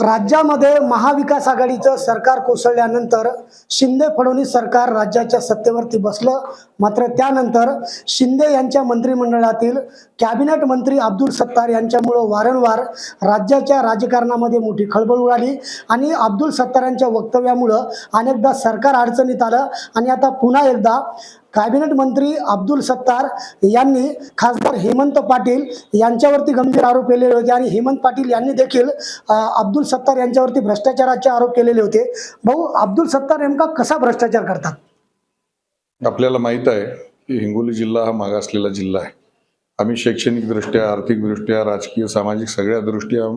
राज्यामध्ये महाविकास आघाडीचं सरकार कोसळल्यानंतर शिंदे फडणवीस सरकार राज्याच्या सत्तेवरती बसलं. मात्र त्यानंतर शिंदे यांच्या मंत्रिमंडळातील कॅबिनेट मंत्री अब्दुल सत्तार यांच्यामुळं वारंवार राज्याच्या राजकारणामध्ये मोठी खळबळ उडाली आणि अब्दुल सत्तार यांच्या वक्तव्यामुळं अनेकदा सरकार अडचणीत आलं. आणि आता पुन्हा एकदा कॅबिनेट मंत्री अब्दुल सत्तार यांनी खासदार हेमंत पाटील यांच्यावरती गंभीर आरोप केलेले होते आणि हेमंत पाटील यांनी देखील अब्दुल सत्तार यांच्यावरती भ्रष्टाचाराचे आरोप केलेले होते. भाऊ अब्दुल सत्तार नेमका कसा भ्रष्टाचार करतात? आपल्याला माहीत आहे की हिंगोली जिल्हा हा मागासलेला जिल्हा आहे. आम्ही शैक्षणिकदृष्ट्या आर्थिकदृष्ट्या राजकीय सामाजिक सगळ्या दृष्ट्या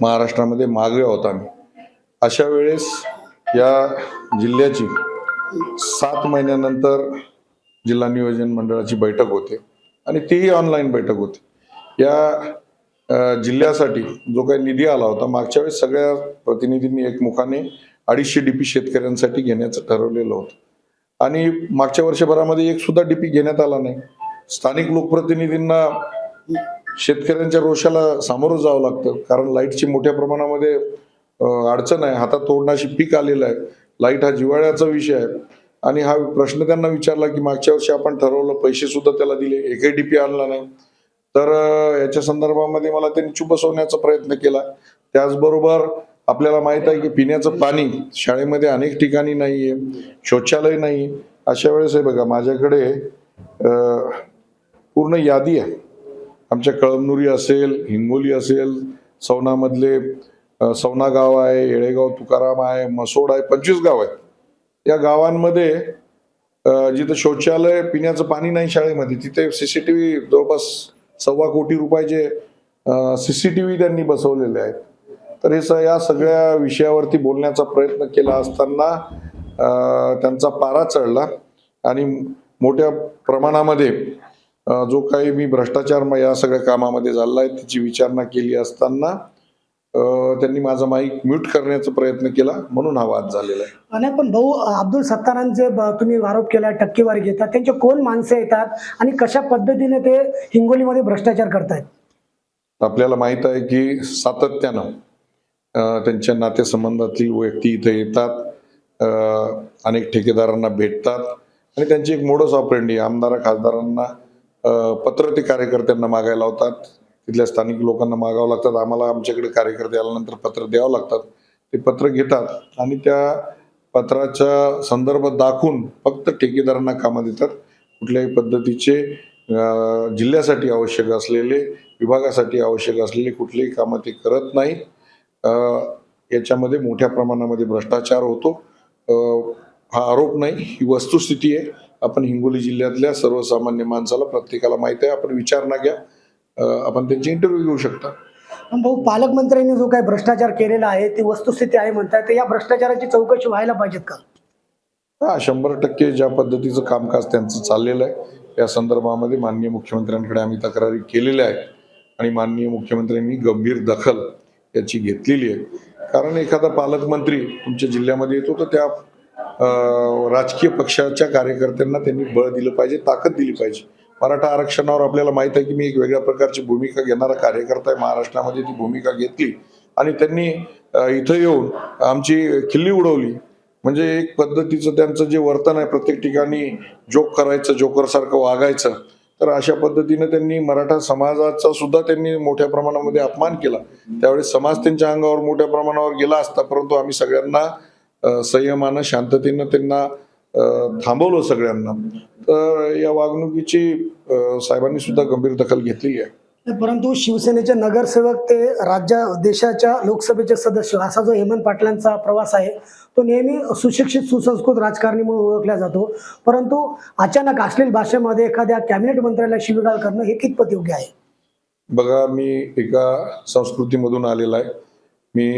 महाराष्ट्रामध्ये मागे आहोत आम्ही. अशा वेळेस या जिल्ह्याची सात महिन्यानंतर जिल्हा नियोजन मंडळाची बैठक होते आणि तीही ऑनलाईन बैठक होती. या जिल्ह्यासाठी जो काही निधी आला होता मागच्या वेळेस सगळ्या प्रतिनिधींनी एकमुखाने अडीचशे डीपी शेतकऱ्यांसाठी घेण्याचं ठरवलेलं होतं. आणि मागच्या वर्षभरामध्ये एक सुद्धा डीपी घेण्यात आला नाही. स्थानिक लोकप्रतिनिधींना शेतकऱ्यांच्या रोषाला सामोरं जावं लागतं कारण लाईटची मोठ्या प्रमाणामध्ये अडचण आहे हातात तोडण्याशी पीक आलेलं आहे. लाइट हा जिव्हाळ्याचा विषय आहे. आणि हा प्रश्न त्यांना विचारला की मागच्या वर्षी आपण ठरवलं पैसे सुद्धा त्याला दिले एकही डीपी आणला नाही. तर याच्या संदर्भामध्ये मला त्यांनी चुप बसवण्याचा प्रयत्न केला. त्याचबरोबर आपल्याला माहीत आहे की पिण्याचं पाणी शाळेमध्ये अनेक ठिकाणी नाहीये शौचालय नाही अशा वेळेस आहे बघा माझ्याकडे पूर्ण यादी आहे. आमच्या कळमनुरी असेल हिंगोली असेल सवनामधले अं, सवना गाव आहे येळेगाव तुकाराम आहे मसोड आहे पंचवीस गाव आहे या गावांमध्ये जिथं शौचालय पिण्याचं पाणी नाही शाळेमध्ये तिथे सीसीटीव्ही जवळपास सव्वा कोटी रुपयाचे सीसीटीव्ही त्यांनी बसवलेले आहेत. तर हे स या सगळ्या विषयावरती बोलण्याचा प्रयत्न केला असताना त्यांचा पारा चढला आणि मोठ्या प्रमाणामध्ये जो काही मी भ्रष्टाचार या सगळ्या कामामध्ये झाला आहे त्याची विचारणा केली असताना त्यांनी माझा माईक म्यूट करण्याचा प्रयत्न केला म्हणून हा वाद झालेला आहे. आणि पण भाऊ अब्दुल सत्तारांचे तुम्ही आरोप केला टक्केवारी घेतात त्यांचे कोण माणसं येतात आणि कशा पद्धतीने ते हिंगोलीमध्ये भ्रष्टाचार करतायत? आपल्याला माहीत आहे की सातत्यानं त्यांच्या नातेसंबंधातील व्यक्ती इथे येतात अनेक ठेकेदारांना भेटतात आणि त्यांची एक मोडस ऑपरेंडी आमदार खासदारांना पत्र ते कार्यकर्त्यांना मागायला लावतात. तिथल्या स्थानिक लोकांना मागावं लागतात. आम्हाला आमच्याकडे कार्यकर्ते आल्यानंतर पत्र द्यावं लागतात. ते पत्र घेतात आणि त्या पत्राच्या संदर्भ दाखवून फक्त ठेकेदारांना कामं देतात. कुठल्याही पद्धतीचे जिल्ह्यासाठी आवश्यक असलेले विभागासाठी आवश्यक असलेले कुठलेही कामं ते करत नाहीत. याच्यामध्ये मोठ्या प्रमाणामध्ये भ्रष्टाचार होतो. हा आरोप नाही ही वस्तुस्थिती आहे. आपण हिंगोली जिल्ह्यातल्या सर्वसामान्य माणसाला प्रत्येकाला माहिती आहे. आपण विचार ना घ्या. आपण त्यांची इंटरव्ह्यू घेऊ शकता. भाऊ पालकमंत्र्यांनी जो काही भ्रष्टाचार केलेला आहे ती वस्तुस्थिती आहे म्हणताय तर या भ्रष्टाचाराची चौकशी व्हायला पाहिजेत का? हा शंभर टक्के ज्या पद्धतीचं कामकाज त्यांचं चाललेलं आहे या संदर्भामध्ये माननीय मुख्यमंत्र्यांकडे आम्ही तक्रारी केलेल्या आहेत आणि माननीय मुख्यमंत्र्यांनी गंभीर दखल याची घेतलेली आहे. कारण एखादा पालकमंत्री तुमच्या जिल्ह्यामध्ये येतो तर त्या राजकीय पक्षाच्या कार्यकर्त्यांना त्यांनी बळ दिलं पाहिजे ताकद दिली पाहिजे. मराठा आरक्षणावर आपल्याला माहीत आहे की मी एक वेगळ्या प्रकारची भूमिका घेणारा कार्यकर्ता आहे. महाराष्ट्रामध्ये ती भूमिका घेतली. आणि त्यांनी इथं येऊन आमची खिल्ली उडवली. म्हणजे एक पद्धतीचं त्यांचं जे वर्तन आहे प्रत्येक ठिकाणी जोक करायचं जोकरसारखं वागायचं तर अशा पद्धतीनं त्यांनी मराठा समाजाचा सुद्धा त्यांनी मोठ्या प्रमाणामध्ये अपमान केला. त्यावेळेस समाज त्यांच्या अंगावर मोठ्या प्रमाणावर गेला असता परंतु आम्ही सगळ्यांना संयमानं शांततेनं त्यांना थांबवलं सगळ्यांना. तर या वागणुकीची साहेबांनी सुद्धा गंभीर दखल घेतलेली आहे. परंतु शिवसेनेचे नगरसेवक ते राज्य देशाच्या लोकसभेचे सदस्य असा जो हेमंत पाटलांचा प्रवास आहे तो नेहमी सुशिक्षित सुसंस्कृत राजकारणी म्हणून ओळखला जातो. परंतु अचानक अश्लील भाषेमध्ये एखाद्या कॅबिनेट मंत्र्याला शिवीगाळ करणं हे कितपत योग्य आहे? बघा मी एका संस्कृतीमधून आलेला आहे. मी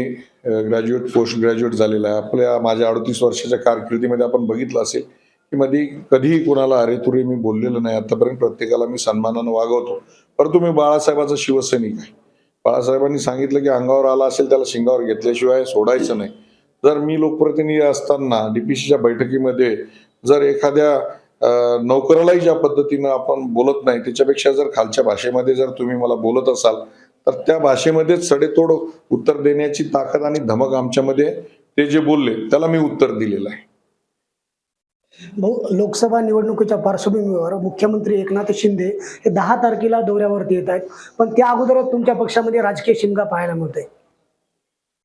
ग्रॅज्युएट पोस्ट ग्रॅज्युएट झालेला आहे. आपल्या माझ्या अडतीस वर्षाच्या कारकिर्दीमध्ये आपण बघितलं असेल की मध्ये कधीही कोणाला अरे तुरे मी बोललेलो नाही. आतापर्यंत प्रत्येकाला मी सन्मानानं वागवतो. परंतु मी बाळासाहेबाचा शिवसैनिक आहे. बाळासाहेबांनी सांगितलं की अंगावर आला असेल त्याला शिंगावर घेतल्याशिवाय सोडायचं नाही. जर मी लोकप्रतिनिधी असताना डीपीसीच्या बैठकीमध्ये जर एखाद्या अं, नोकरालाही ज्या पद्धतीनं आपण बोलत नाही त्याच्यापेक्षा जर खालच्या भाषेमध्ये जर तुम्ही मला बोलत असाल तर त्या भाषेमध्येच सडेतोड उत्तर देण्याची ताकद आणि धमक आमच्यामध्ये. ते जे बोलले त्याला मी उत्तर दिलेलं आहे. भाऊ लोकसभा निवडणुकीच्या पार्श्वभूमीवर मुख्यमंत्री एकनाथ शिंदे हे दहा तारखेला दौऱ्यावरती येत आहेत. पण त्या अगोदरच तुमच्या पक्षामध्ये राजकीय शिमगा पाहायला मिळतोय.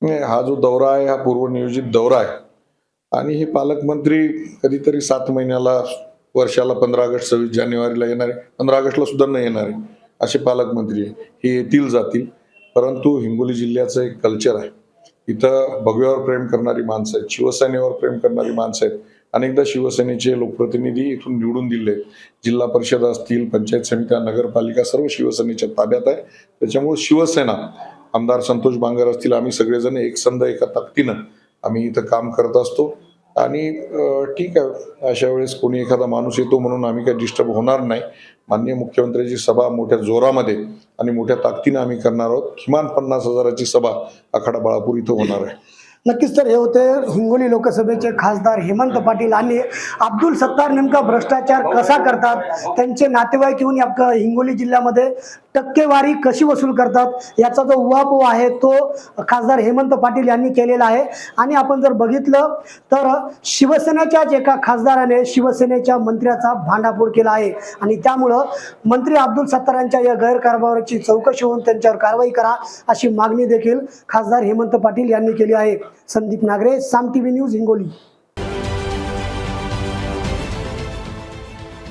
नाही, हा जो दौरा आहे हा पूर्वनियोजित दौरा आहे. आणि हे पालकमंत्री कधीतरी सात महिन्याला वर्षाला पंधरा ऑगस्ट सव्वीस जानेवारीला येणार आहे. पंधरा ऑगस्टला सुद्धा नाही येणार आहे. असे पालकमंत्री आहे हे येतील जातील. परंतु हिंगोली जिल्ह्याचं एक कल्चर आहे. इथं भगव्यावर प्रेम करणारी माणसं आहेत. शिवसेनेवर प्रेम करणारी माणसं आहेत. अनेकदा शिवसेनेचे लोकप्रतिनिधी इथून निवडून दिले आहेत. जिल्हा परिषद असतील पंचायत समित्या नगरपालिका सर्व शिवसेनेच्या ताब्यात आहे. त्याच्यामुळे शिवसेना आमदार संतोष बांगर असतील आम्ही सगळेजण एकसंध एका ताकदीनं आम्ही इथं काम करत असतो. आणि ठीक आहे अशा वेळेस कोणी एखादा माणूस येतो म्हणून आम्ही काही डिस्टर्ब होणार नाही. माननीय मुख्यमंत्र्यांची सभा मोठ्या जोरामध्ये आणि मोठ्या ताकदीनं आम्ही करणार आहोत. किमान पन्नास हजाराची सभा आखाडा बाळापूर इथं होणार आहे. नक्कीच तर हे होते हिंगोली लोकसभेचे खासदार हेमंत पाटील आणि अब्दुल सत्तार नेमका भ्रष्टाचार कसा करतात? त्यांचे नातेवाईक येऊन हिंगोली जिल्ह्यामध्ये टक्केवारी कशी वसूल करतात याचा जो उहापोह आहे तो खासदार हेमंत पाटील यांनी केलेला आहे. आणि आपण जर बघितलं तर शिवसेनेच्याच एका खासदाराने शिवसेनेच्या मंत्र्याचा भांडाफोड केला आहे. आणि त्यामुळं मंत्री अब्दुल सत्तारांच्या या गैरकारभाराची चौकशी होऊन त्यांच्यावर कारवाई करा अशी मागणी देखील खासदार हेमंत पाटील यांनी केली आहे. Sandeep Nagare Saam T V news Hingoli.